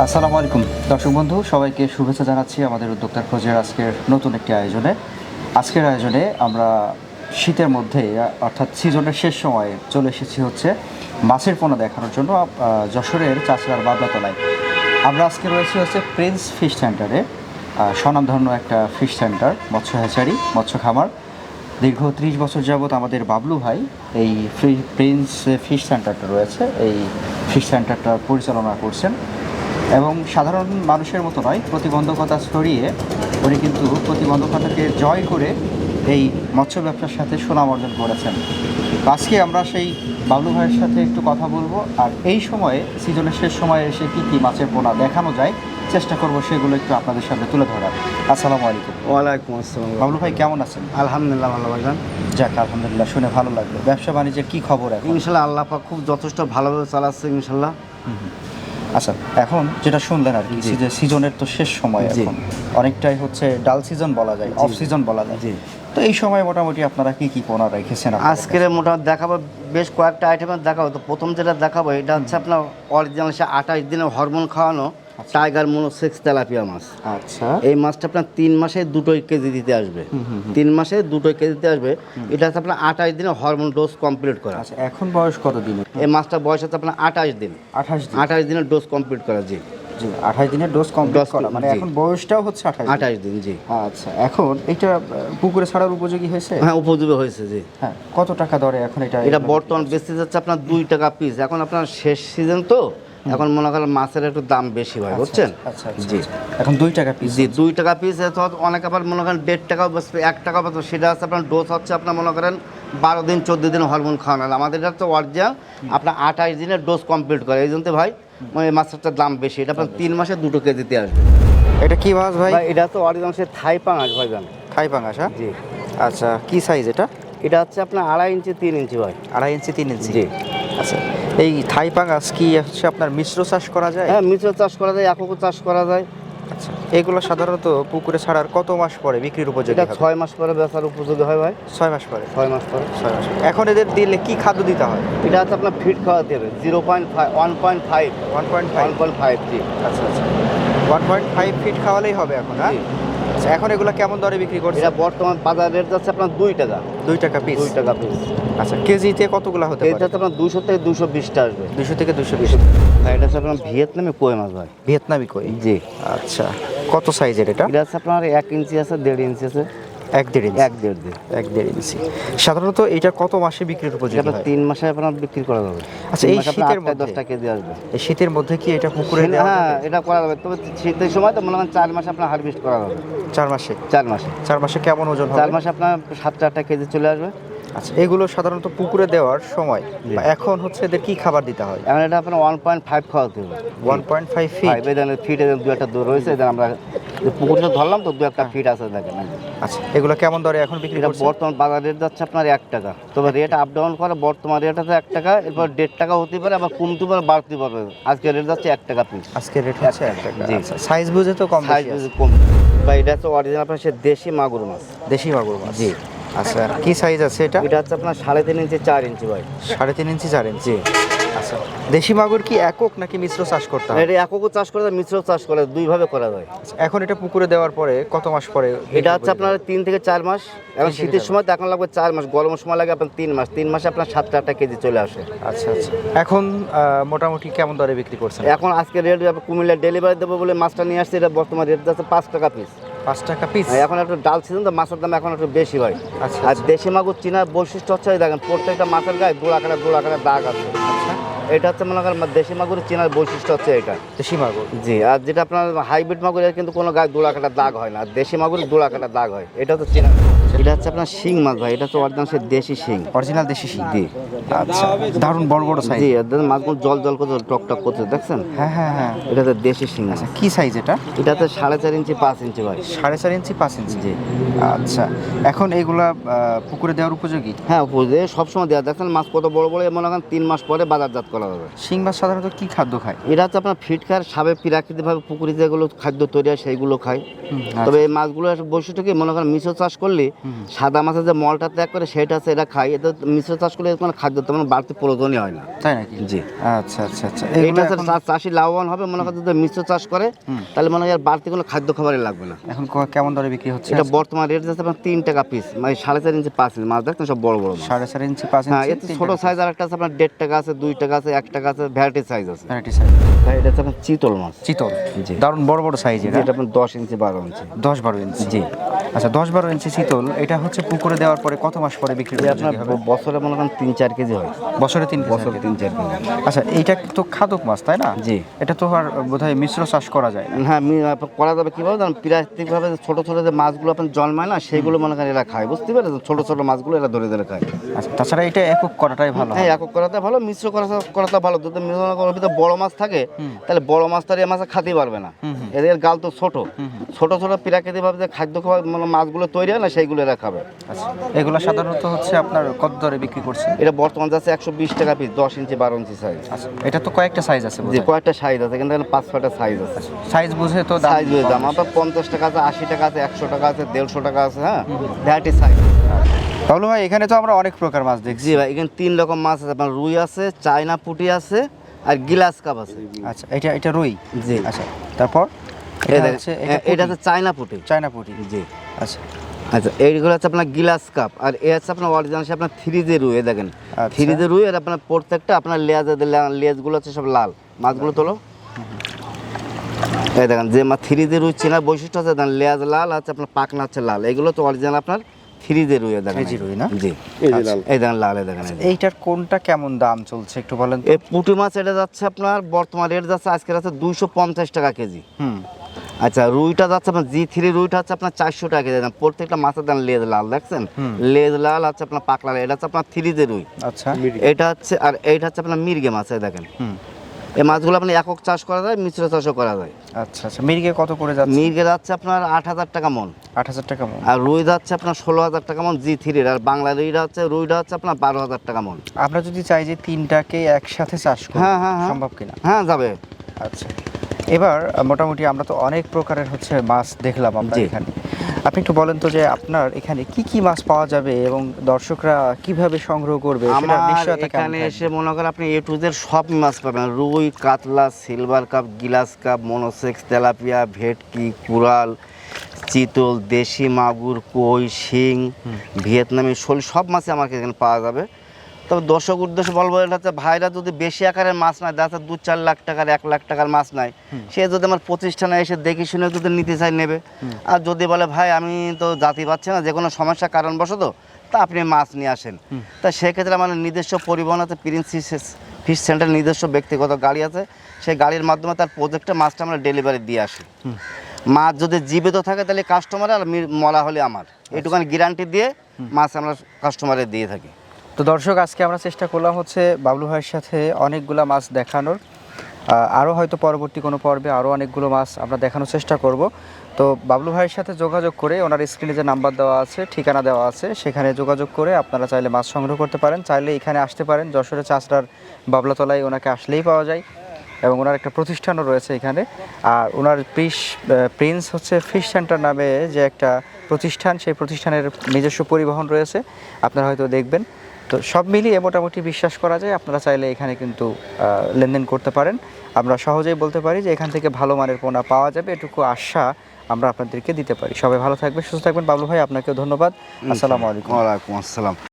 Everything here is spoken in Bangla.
আসসালামু আলাইকুম। দর্শক বন্ধু, সবাইকে শুভেচ্ছা জানাচ্ছি আমাদের উদ্যোক্তার খোঁজের আজকের নতুন একটি আয়োজনে। আজকের আয়োজনে আমরা শীতের মধ্যে, অর্থাৎ সিজনের শেষ সময়ে চলে এসেছি হচ্ছে মাছের পোনা দেখানোর জন্য যশোরের চাষড়ার বাবলাতলায়। আমরা আজকে রয়েছি হচ্ছে প্রিন্স ফিশ সেন্টারে স্বনামধন্য একটা ফিশ সেন্টার মৎস্য হ্যাচারি মৎস্য খামার দীর্ঘ ত্রিশ বছর যাবৎ আমাদের বাবলু ভাই এই প্রিন্স ফিশ সেন্টারটা রয়েছে। এই ফিশ সেন্টারটা পরিচালনা করছেন এবং সাধারণ মানুষের মতো নয় প্রতিবন্ধকতা ছড়িয়ে উনি কিন্তু প্রতিবন্ধকতাকে জয় করে এই মৎস্য ব্যবসার সাথে সুনাম অর্জন করেছেন। আজকে আমরা সেই বাবলু ভাইয়ের সাথে একটু কথা বলব আর এই সময়ে সিজনের শেষ সময়ে এসে কী কী মাছের পোনা দেখানো যায় চেষ্টা করব সেগুলো একটু আপনাদের সামনে তুলে ধরার। আসসালামু আলাইকুম। ওয়ালাইকুম আসসালাম। বাবলু ভাই কেমন আছেন? আলহামদুলিল্লাহ ভালো ভাইজান যাক আলহামদুলিল্লাহ শুনে ভালো লাগল। ব্যবসা বাণিজ্যের কী খবর এখন? ইনশাল্লাহ আল্লাহ পাক খুব যথেষ্ট ভালোভাবে চালাচ্ছে ইনশাল্লাহ। আচ্ছা এখন যেটা শুনলেন আর কি যে সিজনের তো শেষ সময়। এখন। অনেকটাই হচ্ছে ডাল সিজন বলা যায় অফ সিজন বলা যায়। তো এই সময় মোটামুটি আপনারা কি কি পোনা রেখেছেন আজকের মোটামুটি দেখাবো বেশ কয়েকটা আইটেম দেখাবো। তো প্রথম যেটা দেখাবো এটা হচ্ছে আপনার অরিজিনাল সে আঠাশ দিনের হরমোন খাওয়ানো। টাইগার মনো সিক্স তেলাপিয়া মাছ। আচ্ছা। এই মাছটা আপনার তিন মাসে দুটোই কেজি দিতে আসবে। তিন মাসে দুটোই কেজি দিতে আসবে। এটা হচ্ছে আপনার আঠাশ দিনে হরমোন ডোজ কমপ্লিট করা। আচ্ছা এখন বয়স কত দিন এই মাছটা বয়স হচ্ছে আপনার আঠাশ দিন। আঠাশ দিন। আঠাশ দিনের ডোজ কমপ্লিট করা জি। আঠাশ দিনের ডোজ কমপ্লিট করা। মানে এখন বয়সটাও হচ্ছে আঠাশ আঠাশ দিন জি। আচ্ছা এখন এটা পুকুরে ছাড়ার উপযোগী হয়েছে? হ্যাঁ উপযোগী হয়েছে জি। হ্যাঁ কত টাকা দরে এখন এটা এটা বর্তমান বেচতে যাচ্ছে আপনার দুই টাকা পিস এখন আপনার শেষ সিজন তো এখন মনে করেন মাছের একটু দাম বেশি হয় বুঝছেন? আচ্ছা আচ্ছা, জি। আচ্ছা। এখন দুই টাকা পিস জি দুই টাকা পিস অনেক আবার মনে করেন দেড় টাকাও বেচবে এক টাকা বেচবে সেটা হচ্ছে আপনার ডোজ হচ্ছে আপনার মনে করেন বারো দিন চোদ্দ দিন হরমোন খাওয়ানো। আমাদের এটা তো অরিজিনাল আপনার আঠাশ দিনের ডোজ কমপ্লিট করে। এই জন্য ভাই মানে মাছটার দাম বেশি এটা আপনার তিন মাসে দুটো কেজিতে আসবে। এটা কি মাছ ভাই? এটা তো অরিজিনাল থাই পাঙাশ ভাই জান খাই পাঙ্গাস হ্যাঁ? জি। আচ্ছা কি সাইজ এটা? এটা হচ্ছে আপনার আড়াই ইঞ্চি তিন ইঞ্চি ভাই। আড়াই ইঞ্চি তিন ইঞ্চি। জি। আচ্ছা এই থাই পাঙ্গাস কি হচ্ছে আপনার মিশ্র চাষ করা যায়? হ্যাঁ মিশ্র চাষ করা যায় এককও চাষ করা যায়। আচ্ছা এগুলো সাধারণত পুকুরে ছাড়ার কত মাস পরে বিক্রির উপযোগী এটা ছয় মাস পরে বেচার উপযোগী হয় ভাই। ছয় মাস পরে? ছয় মাস পরে। ছয় মাস এখন এদের দিলে কি খাদ্য দিতে হয়? এটা হচ্ছে আপনার ফিট খাওয়াতে হবে। Zero point five one point five one point five one point five জি আচ্ছা আচ্ছা। ওয়ান পয়েন্ট ফাইভ ফিট খাওয়ালেই হবে এখন হ্যাঁ। আচ্ছা এখন এগুলো কেমন দরে বিক্রি করছে এটা বর্তমান বাজার রেট যাচ্ছে আপনার দুই টাকা। দুই টাকা পিস দুই টাকা পিস আচ্ছা কেজিতে কতগুলো হতে পারে? হচ্ছে আপনার দুশো থেকে দুশো বিশটা আসবে। দুশো থেকে দুশো বিশ। ভাই এটা হচ্ছে আপনার ভিয়েতনামে কই মাছ ভাই? ভিয়েতনামি কই? জি। আচ্ছা কত সাইজের এটা? এটা হচ্ছে আপনার এক ইঞ্চি আছে দেড় ইঞ্চি আছে। এক দেড় ইঞ্চি। এক দেড় দেড় এক দেড় ইঞ্চি। সাধারণত এটা কত মাসে বিক্রির এটা উপযোগী হয়? তিন মাসে আপনার বিক্রি করা যাবে। আচ্ছা, এই শীতের মধ্যে? দশটা কেজি আসবে। এই শীতের মধ্যে কি এটা পুকুরে দেওয়া হ্যাঁ এটা করা যাবে। তবে শীতের সময় তো মনে হয় চার মাসে আপনার হারভেস্ট করা যাবে। চার মাসে? চার মাসে। চার মাসে কেমন ওজন চার মাসে আপনার সাতটা আটটা কেজি চলে আসবে। আচ্ছা এগুলো সাধারণত পুকুরে দেওয়ার সময় বা এখন হচ্ছে এদের কি খাবার দিতে হয়? এখন এটা আপনার ওয়ান পয়েন্ট ফাইভ খাওয়াতে হবে ওয়ান পয়েন্ট ফাইভ ফিট দেখেন ফিট দু একটা দূর রয়েছে দেখেন আমরা পুকুরটা ধরলাম তো দু একটা ফিট আছে দেখেন আচ্ছা এগুলো কেমন দরে এখন বিক্রি করছে বর্তমান বাজার রেট যাচ্ছে আপনার এক টাকা। তবে রেট আপ ডাউন করে বর্তমান রেট আছে এক টাকা এরপর দেড় টাকা হতে পারে আবার কমতে পারে বাড়তে পারবে আজকে রেট যাচ্ছে এক টাকা পিস আজকে রেট হচ্ছে এক টাকা জি। আচ্ছা সাইজ বুঝে তো কম সাইজ আছে। কম। বা এটা হচ্ছে অরিজিনাল আপনার সে দেশি মাগুর মাছ। দেশি মাগুর মাছ। জি। আচ্ছা কি সাইজ আছে এটা? এটা হচ্ছে আপনার সাড়ে তিন ইঞ্চি চার ইঞ্চি ভাই। সাড়ে তিন ইঞ্চি চার ইঞ্চি। আচ্ছা দেশি মাগুর কি একক নাকি মিশ্র চাষ করতে হয় এটা এককও চাষ করা যায় মিশ্র চাষ করা যায় দুইভাবে করা যায়। আচ্ছা, এখন এটা পুকুরে দেওয়ার পরে কত মাস পরে এটা হচ্ছে আপনার তিন থেকে চার মাস এখন শীতের সময় এখন লাগবে চার মাস গরমের সময় লাগে আপনার তিন মাস তিন মাসে আপনার সাতটা আটটা কেজি চলে আসে। আচ্ছা আচ্ছা। এখন মোটামুটি কেমন দরে বিক্রি করছেন? এখন আজকে রেট কুমিল্লা ডেলিভারি দেবো বলে মাছটা নিয়ে আসছে এটা বর্তমান রেট যাচ্ছে পাঁচ টাকা পিস পাঁচ টাকা পিস এখন একটু ডাল সিজন তো মাছের দাম এখন একটু বেশি হয় আচ্ছা, আর আচ্ছা। দেশি মাগুর চিনার বৈশিষ্ট্য হচ্ছে দেখেন প্রত্যেকটা মাছের গায়ে গোলাকাটা গোলাকাটা দাগ আছে। আচ্ছা। এটা হচ্ছে মনে করেন দেশি মাগুরের চেনার বৈশিষ্ট্য হচ্ছে এটা। দেশি মাগুর। জি আর যেটা আপনার হাইব্রিড মাগুরের কিন্তু কোনো গায়ে দোলাকাটা দাগ হয় না আর দেশি মাগুরের দোলাকাটা দাগ হয় এটা তো চিনা। এটা হচ্ছে আপনার শিং মাছ ভাই এটা তো অরিজিনাল সে দেশি শিং। অরিজিনাল দেশি শিং। জি আচ্ছা। দারুণ বড় বড় সাইজ জি মাছগুলো জল জল করছে টক টক করছে দেখছেন? হ্যাঁ হ্যাঁ হ্যাঁ। এটা তো দেশি শিং মাছ। আচ্ছা কি সাইজ এটা? এটা তো সাড়ে চার ইঞ্চি পাঁচ ইঞ্চি ভাই। সাড়ে চার ইঞ্চি পাঁচ ইঞ্চি। জি। আচ্ছা এখন এইগুলা পুকুরে দেওয়ার উপযোগী? হ্যাঁ বুঝলে সবসময় দেওয়া। দেখছেন মাছ কত বড় বড় মনে করেন তিন মাস পরে বাজারজাত করা যাবে শিং মাছ সাধারণত কি খাদ্য খায়? এটা হচ্ছে আপনার ফিট খায় সাবে প্রাকৃতিকভাবে পুকুরে যেগুলো খাদ্য তৈরি হয় সেইগুলো খায়। তবে এই মাছগুলো একটা বৈশিষ্ট্য কি? মনে করেন মিশ্র চাষ করলে সাদা মাছের যে মলটা ত্যাগ করে সেটা আছে এটা খাই। এতে মিশ্র চাষ করলে কোনো খাদ্য তেমন বাড়তি প্রয়োজনই হয় না। তাই নাকি? জি। আচ্ছা আচ্ছা আচ্ছা। হচ্ছে চাষি লাভবান হবে মনে করেন যদি মিশ্র চাষ করে তাহলে মনে হয় বাড়তি কোনো খাদ্য খাবারই লাগবে না। এখন কেমন দরে বিক্রি হচ্ছে? এটা বর্তমান রেট যাচ্ছে আপনার তিন টাকা পিস মানে সাড়ে চার ইঞ্চি পাঁচ ইঞ্চি মাছ দেখছেন সব বড় বড় সাড়ে চার ইঞ্চি পাঁচ হ্যাঁ এতে ছোট সাইজ আর একটা আছে আপনার দেড় টাকা আছে দুই টাকা আছে এক টাকা আছে ভ্যারাইটি সাইজ আছে। ভ্যারাইটি সাইজ ভাই এটা হচ্ছে আপনার চিতল মাছ। চিতল? জি। দারুণ বড় বড় সাইজ এটা যেটা আপনার দশ ইঞ্চি বারো ইঞ্চি দশ বারো ইঞ্চি জি। আচ্ছা দশ বারো ইঞ্চি চিতল এটা হচ্ছে পুকুরে দেওয়ার পরে কত মাস পরে বিক্রি করা আপনার বছরে মনে করেন তিন চার কেজি হয়। বছরে তিন বছর তিন চার কেজি। আচ্ছা এটা তো খাদক মাছ তাই না? জি। এটা তো আর বোধহয় মিশ্র চাষ করা যায় না। হ্যাঁ করা যাবে কীভাবে? জানেন প্রাকৃতিকভাবে ছোটো ছোটো যে মাছগুলো আপনার জন্মায় না সেইগুলো মনে করেন এরা খায় বুঝতে পারছেন? ছোটো ছোটো মাছগুলো এরা ধরে ধরে খায়। আচ্ছা তাছাড়া এটা একক করাটাই ভালো হ্যাঁ একক করাতে ভালো মিশ্র করা করাতে ভালো। যদি মিশ্র বড় মাছ থাকে তাহলে বড় মাছ তো আর এই মাছ খাতেই পারবে না। এদের গাল তো ছোট। ছোট ছোট প্রাকৃতিকভাবে যে খাদ্য খাওয়া মানে মাছগুলো তৈরি হয় না সেইগুলো এরা খাবে। আচ্ছা। এগুলো সাধারণত হচ্ছে আপনার কত দরে বিক্রি করছে এটা বর্তমান যাচ্ছে একশো বিশ টাকা পিস দশ ইঞ্চি বারো ইঞ্চি সাইজ আচ্ছা এটা তো কয়েকটা সাইজ আছে যে কয়েকটা সাইজ আছে কিন্তু এখানে পাঁচ ছয়টা সাইজ আছে। সাইজ বুঝে তো দাম সাইজ বুঝে দাম আপনার পঞ্চাশ টাকা আছে আশি টাকা আছে একশো টাকা আছে দেড়শো টাকা আছে হ্যাঁ? ভ্যারাইটি সাইজ তাহলে ভাই এখানে তো আমরা অনেক প্রকার মাছ দেখছি। জি ভাই এখানে তিন রকম মাছ আছে আপনার রুই আছে চায়না পুঁটি আছে আর গিলাস কাপ আছে। আচ্ছা এটা এটা রুই? জি। আচ্ছা তারপর? এটা হচ্ছে এটা হচ্ছে চায়না পুঁটি। চায়না পুটি। জি। আচ্ছা। আচ্ছা এইগুলো হচ্ছে আপনার গিলাস কাপ আর এ হচ্ছে আপনার অরিজিনাল আপনার থ্রি যে রুই দেখেন। আচ্ছা। থ্রি যে রুই আর আপনার প্রত্যেকটা আপনার লেজ লেজগুলো হচ্ছে সব লাল। মাছগুলো তোলো। এই দেখেন যে মাছ থ্রি রুই চেনার বৈশিষ্ট্য আছে দেখেন লেজ লাল আছে আপনার পাকনা হচ্ছে লাল। এগুলো তো অরিজিনাল আপনার থ্রি যে রুই দেখেন। 3G রুই না? জি। আচ্ছা। এই দেখেন লাল এই দেখেন এইটার কোনটা কেমন দাম চলছে একটু বলেন এই পুঁটি মাছ এটা যাচ্ছে আপনার বর্তমান রেট যাচ্ছে আজকের আছে দুইশো পঞ্চাশ টাকা কেজি। হুম। আচ্ছা রুইটা যাচ্ছে আপনার জি থ্রি রুইটা হচ্ছে আপনার চারশো টাকা কেজি। প্রত্যেকটা মাছের দাম লেজ লাল দেখছেন? লেজ লাল আছে আপনার পাকলা লাল। এটা হচ্ছে আপনার থ্রি যে রুই। আচ্ছা। এটা হচ্ছে আর এইটা হচ্ছে আপনার মির্গে মাছ দেখেন। হুম। এই মাছগুলো আপনি একক চাষ করা যায় মিশ্র চাষও করা যায়। আচ্ছা আচ্ছা। মির্গে কত করে যাচ্ছে? মির্গে যাচ্ছে আপনার আট হাজার টাকা মন। আট হাজার টাকা মন। আর রুই যাচ্ছে আপনার ষোলো হাজার টাকা মন জি থ্রির আর বাংলা রুইটা হচ্ছে রুইটা হচ্ছে আপনার বারো হাজার টাকা মন। আমরা যদি চাই যে তিনটাকে একসাথে চাষ করি হ্যাঁ, হ্যাঁ, হ্যাঁ। সম্ভব কিনা? হ্যাঁ যাবে। আচ্ছা। এবার মোটামুটি আমরা তো অনেক প্রকারের হচ্ছে মাছ দেখলাম জি। এখানে। আপনি একটু বলেন তো যে আপনার এখানে কি কি মাছ পাওয়া যাবে এবং দর্শকরা কীভাবে সংগ্রহ করবে? আমার এখানে এসে মনে করেন আপনি এ টু জেড সব মাছ পাবেন। রুই কাতলা সিলভার কাপ গিলাস কাপ মনোসেক্স তেলাপিয়া ভেটকি কুরাল চিতল দেশি মাগুর কই শিং ভিয়েতনামি শোল সব মাছই আমাকে এখানে পাওয়া যাবে। তবে দর্শক উদ্দেশ্যে বলব এটা হচ্ছে ভাইরা যদি বেশি আকারের মাছ নেয় দেখা যাচ্ছে দু চার লাখ টাকার এক লাখ টাকার মাছ নেয়। সে যদি আমার প্রতিষ্ঠানে এসে দেখে শুনে যদি নিতে চাই নেবে। আর যদি বলে ভাই আমি তো জাতি পাচ্ছি না যে কোনো সমস্যা কারণবশত তা আপনি মাছ নিয়ে আসেন। তা সেক্ষেত্রে আমার নিজস্ব পরিবহন আছে প্রিন্স ফিশ সেন্টার নিজস্ব ব্যক্তিগত গাড়ি আছে। সেই গাড়ির মাধ্যমে তার প্রজেক্টে মাছটা আমরা ডেলিভারি দিয়ে আসি। মাছ যদি জীবিত থাকে তাহলে কাস্টমার আর মি- মরা হলে আমার। এইটুখানি গ্যারান্টি দিয়ে মাছ আমরা কাস্টমারে দিয়ে থাকি। তো দর্শক, আজকে আমরা চেষ্টা করলাম হচ্ছে বাবলু ভাইয়ের সাথে অনেকগুলো মাছ দেখানোর। আরও হয়তো পরবর্তী কোনো পর্বে আরও অনেকগুলো মাছ আমরা দেখানোর চেষ্টা করব। তো বাবলু ভাইয়ের সাথে যোগাযোগ করে ওনার স্ক্রিনে যে নাম্বার দেওয়া আছে, ঠিকানা দেওয়া আছে, সেখানে যোগাযোগ করে আপনারা চাইলে মাছ সংগ্রহ করতে পারেন। চাইলে এখানে আসতে পারেন যশোরে চাষড়ার বাবলাতলায় ওনাকে আসলেই পাওয়া যায় এবং ওনার একটা প্রতিষ্ঠানও রয়েছে এখানে। আর ওনার প্রিস প্রিন্স হচ্ছে ফিশ সেন্টার নামে যে একটা প্রতিষ্ঠান, সেই প্রতিষ্ঠানের নিজস্ব পরিবহন রয়েছে। আপনারা হয়তো দেখবেন। তো সব মিলিয়ে মোটামুটি বিশ্বাস করা যায় আপনারা চাইলে এখানে কিন্তু লেনদেন করতে পারেন। আমরা সহজেই বলতে পারি যে এখান থেকে ভালো মানের পোনা পাওয়া যাবে এটুকু আশা আমরা আপনাদেরকে দিতে পারি। সবাই ভালো থাকবেন সুস্থ থাকবেন। বাবলু ভাই আপনাকেও ধন্যবাদ। আসসালামু আলাইকুম। ওয়ালাইকুম আসসালাম।